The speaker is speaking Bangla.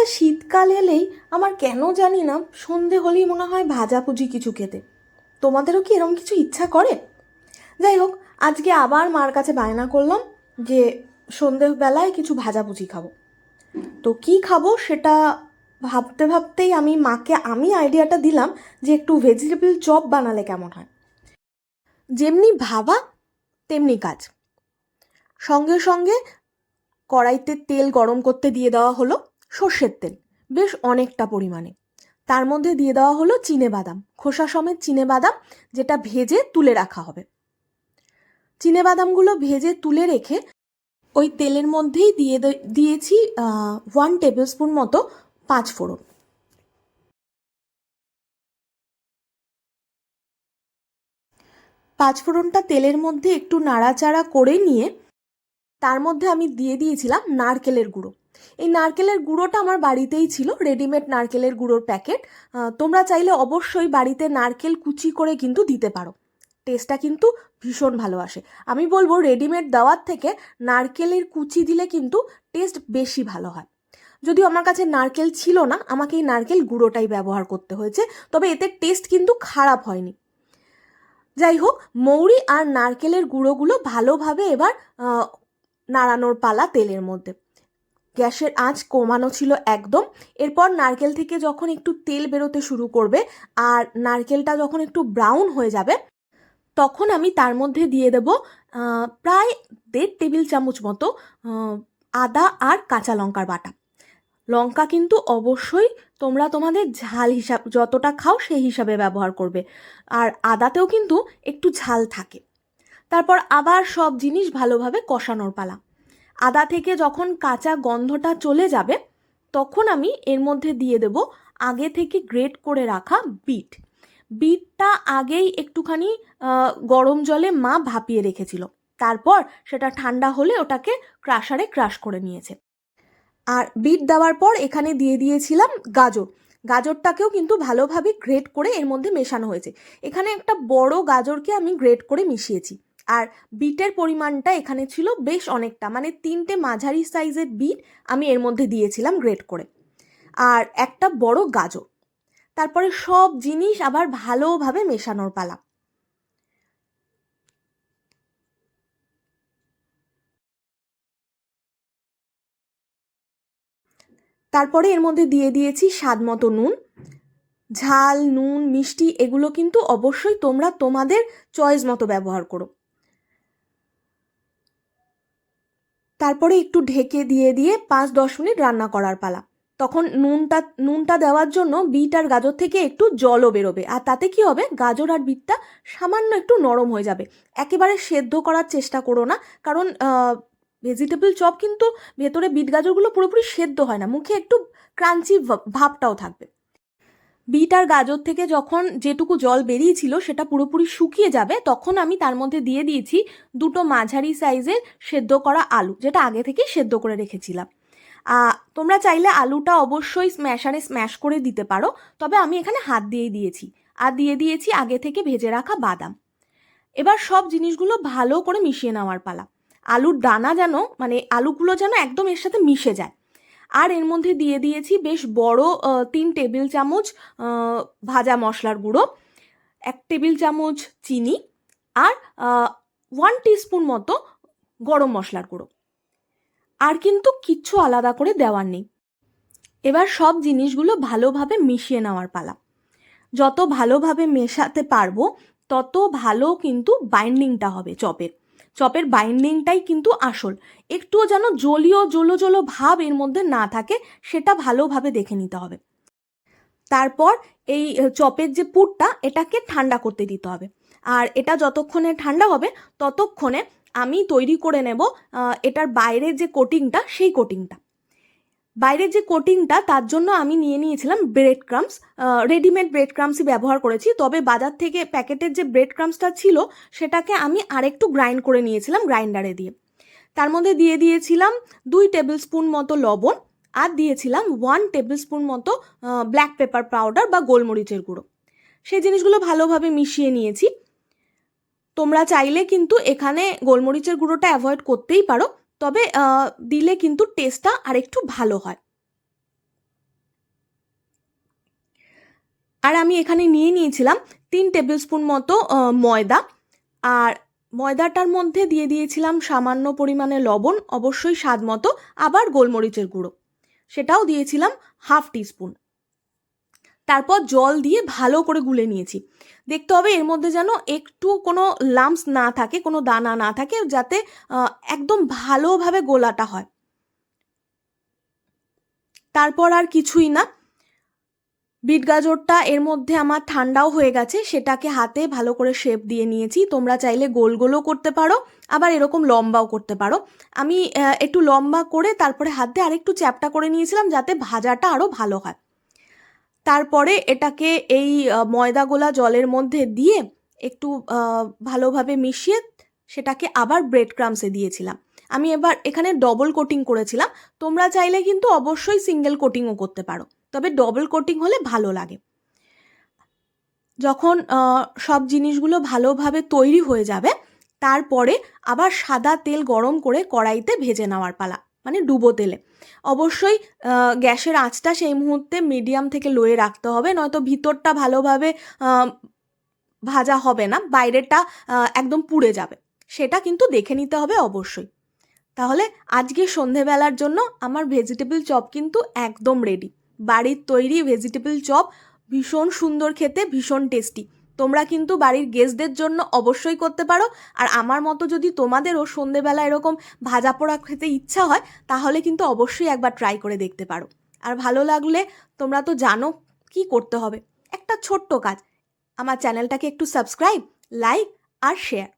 আচ্ছা শীতকাল এলেই আমার কেন জানি না সন্ধে হলেই মনে হয় ভাজাভুজি কিছু খেতে। তোমাদেরও কি এরকম কিছু ইচ্ছা করে? যাই হোক, আজকে আবার মার কাছে বায়না করলাম যে সন্ধেবেলায় কিছু ভাজাভুজি খাব। তো কি খাব সেটা ভাবতে ভাবতেই আমি মাকে আমি আইডিয়াটা দিলাম যে একটু ভেজিটেবল চপ বানালে কেমন হয়। যেমনি ভাবা, তেমনি কাজ। সঙ্গে সঙ্গে কড়াইতে তেল গরম করতে দিয়ে দেওয়া হলো। সর্ষের তেল, বেশ অনেকটা পরিমাণে। তার মধ্যে দিয়ে দেওয়া হলো চিনে বাদাম, খোসা সমেত চিনে বাদাম, যেটা ভেজে তুলে রাখা হবে। চিনে বাদামগুলো ভেজে তুলে রেখে ওই তেলের মধ্যেই দিয়ে দিয়েছি ওয়ান টেবিল স্পুন মতো পাঁচ ফোড়ন। পাঁচ ফোড়নটা তেলের মধ্যে একটু নাড়াচাড়া করে নিয়ে তার মধ্যে আমি দিয়ে দিয়েছিলাম নারকেলের গুঁড়ো। এই নারকেলের গুঁড়োটা আমার বাড়িতেই ছিল রেডিমেড নারকেলের গুঁড়োর প্যাকেট তোমরা চাইলে অবশ্যই বাড়িতে নারকেল কুচি করে কিন্তু দিতে পারো। টেস্টটা কিন্তু ভীষণ ভালো আসে। আমি বলব রেডিমেড দেওয়ার থেকে নারকেলের কুচি দিলে কিন্তু টেস্ট বেশি ভালো হয়। যদিও আমার কাছে নারকেল ছিল না, আমাকে এই নারকেল গুঁড়োটাই ব্যবহার করতে হয়েছে, তবে এতে টেস্ট কিন্তু খারাপ হয়নি। যাই হোক, মৌরি আর নারকেলের গুঁড়োগুলো ভালোভাবে এবার নাড়ানোর পালা তেলের মধ্যে। গ্যাসের আঁচ কমানো ছিল একদম। এরপর নারকেল থেকে যখন একটু তেল বেরোতে শুরু করবে আর নারকেলটা যখন একটু ব্রাউন হয়ে যাবে, তখন আমি তার মধ্যে দিয়ে দেব প্রায় দেড় টেবিল চামচ মতো আদা আর কাঁচা লঙ্কার বাটা। লঙ্কা কিন্তু অবশ্যই তোমরা তোমাদের ঝাল হিসাব, যতটা খাও সেই হিসাবে ব্যবহার করবে। আর আদাতেও কিন্তু একটু ঝাল থাকে। তারপর আবার সব জিনিস ভালোভাবে কষানোর পালা। আদা থেকে যখন কাঁচা গন্ধটা চলে যাবে, তখন আমি এর মধ্যে দিয়ে দেব আগে থেকে গ্রেট করে রাখা বিট বিটটা আগেই একটুখানি গরম জলে মা ভাপিয়ে রেখেছিল। তারপর সেটা ঠান্ডা হলে ওটাকে ক্রাশারে ক্রাশ করে নিয়েছে। আর বিট দেওয়ার পর এখানে দিয়ে দিয়েছিলাম গাজর। গাজরটাকেও কিন্তু ভালোভাবে গ্রেট করে এর মধ্যে মেশানো হয়েছে। এখানে একটা বড় গাজরকে আমি গ্রেট করে মিশিয়েছি। আর বিটের পরিমাণটা এখানে ছিল বেশ অনেকটা মানে তিনটে মাঝারি সাইজের বিট আমি এর মধ্যে দিয়েছিলাম গ্রেট করে। আর একটা বড় গাজর, তারপরে সব জিনিস আবার ভালোভাবে মেশানোর পালা। তারপরে এর মধ্যে দিয়ে দিয়েছি স্বাদ মতো নুন, ঝাল, নুন, মিষ্টি এগুলো কিন্তু অবশ্যই তোমরা তোমাদের চয়েস মতো ব্যবহার করো। তারপরে একটু ঢেকে দিয়ে দিয়ে পাঁচ দশ মিনিট রান্না করার পালা। তখন নুনটা নুনটা দেওয়ার জন্য বিট আর গাজর থেকে একটু জলও বেরোবে। আর তাতে কি হবে? গাজর আর বিটটা সামান্য একটু নরম হয়ে যাবে। একেবারে সেদ্ধ করার চেষ্টা করো না, কারণ ভেজিটেবল চপ কিন্তু ভেতরে বিট গাজরগুলো পুরোপুরি সেদ্ধ হয় না। মুখে একটু ক্রাঞ্চি ভাবটাও থাকবে। বিট আর গাজর থেকে যখন যেটুকু জল বেরিয়েছিল সেটা পুরোপুরি শুকিয়ে যাবে, তখন আমি তার মধ্যে দিয়ে দিয়েছি দুটো মাঝারি সাইজের সেদ্ধ করা আলু, যেটা আগে থেকে সেদ্ধ করে রেখেছিলাম। তোমরা চাইলে আলুটা অবশ্যই স্ম্যাশারে স্ম্যাশ করে দিতে পারো, তবে আমি এখানে হাত দিয়েই দিয়েছি। আর দিয়ে দিয়েছি আগে থেকে ভেজে রাখা বাদাম। এবার সব জিনিসগুলো ভালো করে মিশিয়ে নেওয়ার পালা। আলুর দানা যেন মানে আলুগুলো যেন একদম এর সাথে মিশে যায়। আর এর মধ্যে দিয়ে দিয়েছি বেশ বড় তিন টেবিল চামচ ভাজা মশলার গুঁড়ো, এক টেবিল চামচ চিনি আর ওয়ান টিস্পুন মতো গরম মশলার গুঁড়ো। আর কিন্তু কিচ্ছু আলাদা করে দেওয়ার নেই। এবার সব জিনিসগুলো ভালোভাবে মিশিয়ে নেওয়ার পালা। যত ভালোভাবে মেশাতে পারব, তত ভালো কিন্তু বাইন্ডিংটা হবে চপের। চপের বাইন্ডিংটাই কিন্তু আসল। একটুও যেন জলীয় জলো জলো ভাব এর মধ্যে না থাকে, সেটা ভালোভাবে দেখে নিতে হবে। তারপর এই চপের যে পুরটা, এটাকে ঠান্ডা করতে দিতে হবে। আর এটা যতক্ষণে ঠান্ডা হবে, ততক্ষণে আমি তৈরি করে নেব এটার বাইরের যে কোটিংটা সেই কোটিংটা বাইরের যে কোটিংটা তার জন্য আমি নিয়ে নিয়েছিলাম ব্রেড ক্রামস রেডিমেড ব্রেড ক্রামসই ব্যবহার করেছি। তবে বাজার থেকে প্যাকেটের যে ব্রেড ক্রামসটা ছিল, সেটাকে আমি আরেকটু গ্রাইন্ড করে নিয়েছিলাম গ্রাইন্ডারে দিয়ে। তার মধ্যে দিয়ে দিয়েছিলাম দুই টেবিল স্পুন মতো লবণ আর দিয়েছিলাম ওয়ান টেবিল স্পুন মতো ব্ল্যাক পেপার পাউডার বা গোলমরিচের গুঁড়ো। সেই জিনিসগুলো ভালোভাবে মিশিয়ে নিয়েছি। তোমরা চাইলে কিন্তু এখানে গোলমরিচের গুঁড়োটা অ্যাভয়েড করতেই পারো। তবে দিলে কিন্তু টেস্টটা আরেকটু ভালো হয়। আর আমি এখানে নিয়ে নিয়েছিলাম তিন টেবিল স্পুন মতো ময়দা। আর ময়দাটার মধ্যে দিয়ে দিয়েছিলাম সামান্য পরিমাণে লবণ, অবশ্যই স্বাদ মতো, আবার গোলমরিচের গুঁড়ো। সেটাও দিয়েছিলাম হাফ টিস্পুন তারপর জল দিয়ে ভালো করে গুলে নিয়েছি। দেখতে হবে এর মধ্যে যেন একটু কোনো লাম্পস না থাকে, কোনো দানা না থাকে, যাতে একদম ভালোভাবে গোলাটা হয়। তারপর আর কিছুই না। বিট গাজরটা এর মধ্যে আমার ঠান্ডাও হয়ে গেছে, সেটাকে হাতে ভালো করে শেপ দিয়ে নিয়েছি। তোমরা চাইলে গোল গোলও করতে পারো, আবার এরকম লম্বাও করতে পারো। আমি একটু লম্বা করে তারপরে হাত দিয়ে আরেকটু চ্যাপটা করে নিয়েছিলাম, যাতে ভাজাটা আরও ভালো হয়। তারপরে এটাকে এই ময়দা গোলা জলের মধ্যে দিয়ে একটু ভালোভাবে মিশিয়ে সেটাকে আবার ব্রেড ক্রামসে দিয়েছিলাম। আমি এবার এখানে ডবল কোটিং করেছিলাম। তোমরা চাইলে কিন্তু অবশ্যই সিঙ্গেল কোটিংও করতে পারো, তবে ডবল কোটিং হলে ভালো লাগে। যখন সব জিনিসগুলো ভালোভাবে তৈরি হয়ে যাবে, তারপরে আবার সাদা তেল গরম করে কড়াইতে ভেজে নেওয়ার পালা। মানে ডুবো তেলে। অবশ্যই গ্যাসের আঁচটা সেই মুহূর্তে মিডিয়াম থেকে লোয়ে রাখতে হবে, নয়তো ভিতরটা ভালোভাবে ভাজা হবে না বাইরেটা একদম পুড়ে যাবে। সেটা কিন্তু দেখে নিতে হবে অবশ্যই। তাহলে আজকে সন্ধেবেলার জন্য আমার ভেজিটেবল চপ কিন্তু একদম রেডি বাড়ির তৈরি ভেজিটেবল চপ ভীষণ সুন্দর খেতে, ভীষণ টেস্টি তোমরা কিন্তু বাড়ির গেস্টদের জন্য অবশ্যই করতে পারো। আর আমার মতো যদি তোমাদেরও সন্ধেবেলা এরকম ভাজা পোড়া খেতে ইচ্ছা হয়, তাহলে কিন্তু অবশ্যই একবার ট্রাই করে দেখতে পারো। আর ভালো লাগলে তোমরা তো জানো কি করতে হবে। একটা ছোট্ট কাজ। আমার চ্যানেলটাকে একটু সাবস্ক্রাইব লাইক আর শেয়ার